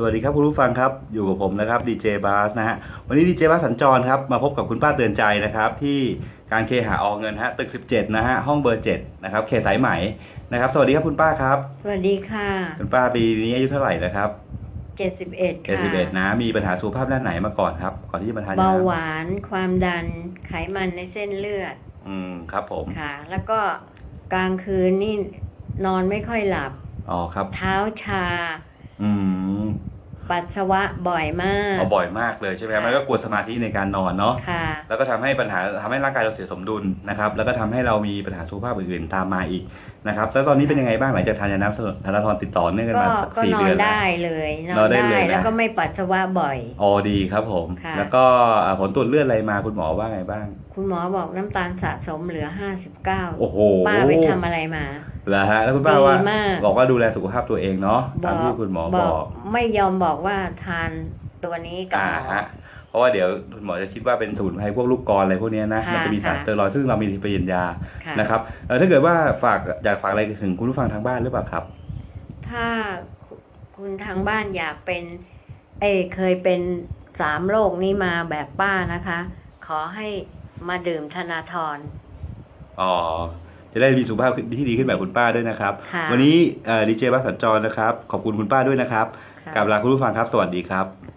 สวัสดีครับคุณผู้ฟังครับอยู่กับผมนะครับดีเจบาสนะฮะวันนี้ดีเจบาสสัญจรครับมาพบกับคุณป้าเตือนใจนะครับที่การเคหาออเงินฮะตึก 17 นะฮะห้องเบอร์7นะครับเขตสายไหมนะครับสวัสดีครับคุณป้าครับสวัสดีค่ะคุณป้าปีนี้อายุเท่าไหร่นะครับ71ค่ะ71นะมีปัญหาสุขภาพด้านไหนมาก่อนครับก่อนที่จะมาทานยเบาหวานความดันไขมันในเส้นเลือด อืมครับผมค่ะ แล้วก็กลางคืนนี่นอนไม่ค่อยหลับ อ๋อครับ เท้าชา อืมปัสสาวะบ่อยมาก เอาบ่อยมากเลยใช่ไหมครับค่ะมันก็กวนสมาธิในการนอนเนาะ ค่ะ แล้วก็ทำให้ปัญหาทำให้ร่างกายเราเสียสมดุลนะครับ แล้วก็ทำให้เรามีปัญหาสุขภาพอื่นๆตามมาอีกนะครับ แล้วตอนนี้เป็นยังไงบ้างหลังจากทานยาน้ำธนาธรติดต่อเนื่องกันก็มาสักก็สี่นอเดืนอนแล้ว ได้เลยนนออนนได้ได้เลยนะ แล้วก็ไม่ปัสสาวะบ่อย อ๋อดีครับผม ค่ะ แล้วก็อ่าผลตรวจเลือดอะไรมาคุณหมอว่าไงบ้าง คุณหมอบอกน้ำตาลสะสมเหลือ59โอ้โหป้าไปทำอะไรมา เหรอฮะแล้วคุณป้าว่า ดีมาก บอกว่าดูแลสุขภาพตัวเองเนาะตามที่คุณหมอบอก ไม่ยอมบอกว่าทานตัวนี้กับอ่าหมอ ฮะเพราะว่าเดี๋ยวคุณหมอจะคิดว่าเป็นสมุนไพรพวกลูกกรอะไรพวกเนี้ยนะค่ะมันจะมีสารค่ะ สเตียรอยด์ซึ่งเรามีในปริญญาค่ะนะครับเอ่อถ้าเกิดว่าฝากอยากฝากอะไรถึงคุณผู้ฟังทางบ้านหรือเปล่าครับ ถ้าคุณทางบ้านอยากเป็น เอยเคยเป็นสามโรคนี้มาแบบป้านะคะ ขอให้มาดื่มธนาธร อ๋อ จะได้มีสุขภาพที่ดีขึ้นแบบคุณป้าด้วยนะครับค่ะวันนี้ดีเจบ้าสัญจรนะครับ ขอบคุณคุณป้าด้วยนะครับค่ะกลับลาคุณผู้ฟังครับ สวัสดีครับ